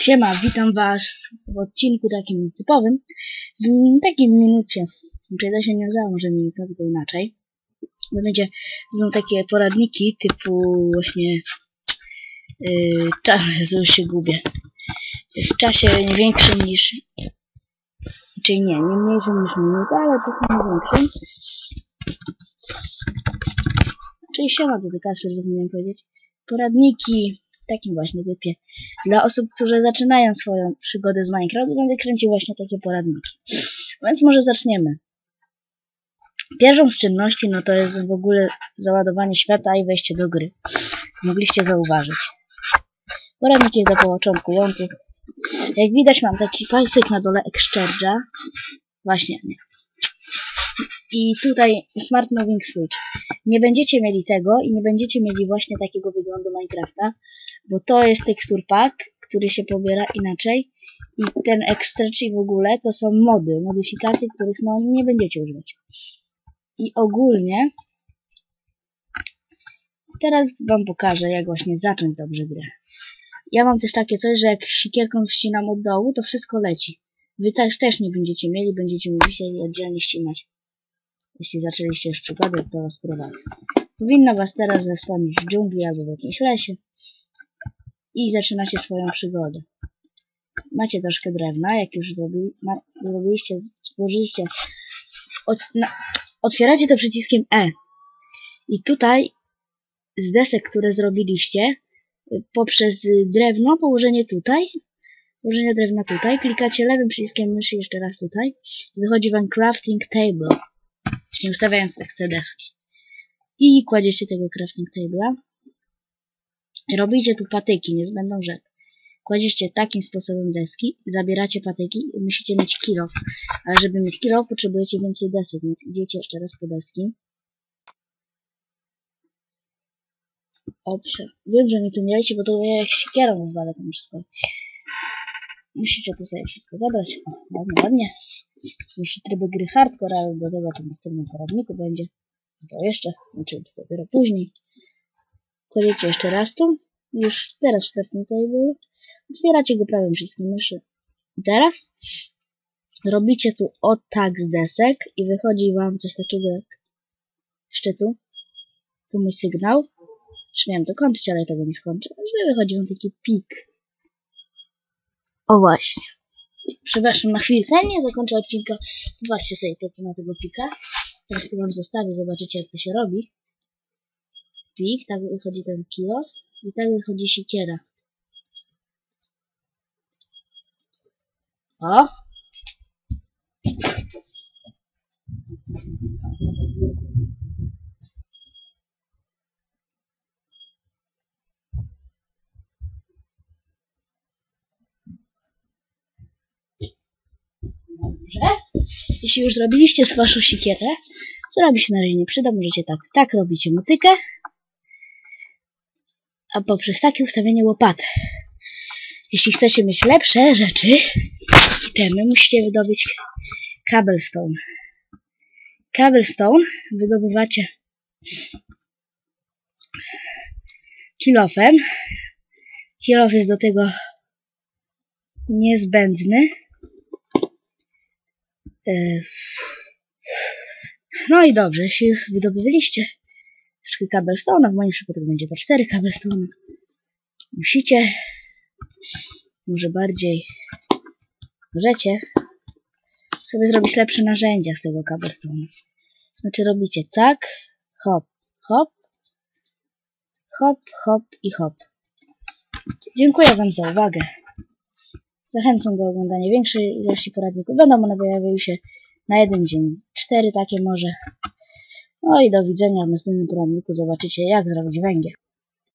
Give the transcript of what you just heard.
Siema, witam was w odcinku takim nietypowym. W takim minucie, czyli to się nie udało, może minuta, tylko inaczej. To będzie, są takie poradniki typu właśnie yy, czas, że się gubię. W czasie nie większym niż, czyli nie, nie mniejszym niż minuta, ale czasem większym. Czyli siema, to taka, że zapomniałem powiedzieć. Poradniki takim właśnie typie. Dla osób, które zaczynają swoją przygodę z Minecraft, będę kręcił właśnie takie poradniki. Więc może zaczniemy. Pierwszą z czynności, no to jest w ogóle załadowanie świata i wejście do gry. Mogliście zauważyć. Poradnik jest dla początkujących. Jak widać mam taki pasek na dole Exchange'a. Właśnie, nie. I tutaj Smart Moving Switch. Nie będziecie mieli tego i nie będziecie mieli właśnie takiego wyglądu Minecrafta, bo to jest tekstur pack, który się pobiera inaczej i ten Extretch i w ogóle to są mody, modyfikacje, których no nie będziecie używać. I ogólnie teraz wam pokażę, jak właśnie zacząć dobrze grę. Ja mam też takie coś, że jak sikierką ścinam od dołu, to wszystko leci. Wy też, też nie będziecie mieli, będziecie musieli oddzielnie ścinać. Jeśli zaczęliście już przygodę, to was prowadzę. Powinno was teraz zespłonić w dżungli albo w jakimś lesie. I zaczynacie swoją przygodę. Macie troszkę drewna, jak już zrobi, ma, zrobiliście, stworzyliście. Od, na, otwieracie to przyciskiem E. I tutaj z desek, które zrobiliście, poprzez drewno, położenie tutaj, położenie drewna tutaj, klikacie lewym przyciskiem myszy jeszcze raz tutaj wychodzi wam crafting table, właśnie ustawiając tak te deski. I kładziecie tego crafting table'a. Robicie tu patyki, niezbędną rzecz. Kładziecie takim sposobem deski, zabieracie patyki i musicie mieć kilo. Ale żeby mieć kilo, potrzebujecie więcej desek, więc idziecie jeszcze raz po deski. Oprze. Wiem, że mi tu nie leci, bo to ja jak siekierą rozwalę to wszystko. Musicie to sobie wszystko zabrać. O, ładnie, ładnie. Jeśli tryby gry hardcore, ale do tego to w następnym poradniku będzie. To jeszcze, znaczy to dopiero później. Kładziecie jeszcze raz tu. Już teraz w crafting table. Otwieracie go prawym przyciskiem myszy. Teraz robicie tu o tak z desek i wychodzi wam coś takiego jak jeszcze tu. Tu mój sygnał. Już miałem to kończyć, ale tego nie skończę. Że wychodzi wam taki pik. O właśnie. Przepraszam na chwilkę, nie zakończę odcinka. Zobaczcie sobie to na tego pika. Teraz to wam zostawię, zobaczycie jak to się robi. Pik, tak wychodzi ten kilo i tak wychodzi siekiera. O! Dobrze. Jeśli już zrobiliście z waszą siekierę, co robi się na razie nie przyda, możecie tak, tak robicie motykę, a poprzez takie ustawienie łopaty. Jeśli chcecie mieć lepsze rzeczy, itemy, musicie wydobyć cobblestone. Cobblestone wydobywacie kilofem. Kilof jest do tego niezbędny. No i dobrze, jeśli już wydobywaliście troszkę cobblestone, w moim przypadku będzie to 4 cobblestone, musicie może bardziej możecie sobie zrobić lepsze narzędzia z tego cobblestone. Znaczy robicie tak, hop, hop, hop, hop i hop. Dziękuję Wam za uwagę. Zachęcam do oglądania większej ilości poradników. Będą one pojawiały się na jeden dzień. Cztery takie może. No i do widzenia w następnym poradniku. Zobaczycie jak zrobić węgiel.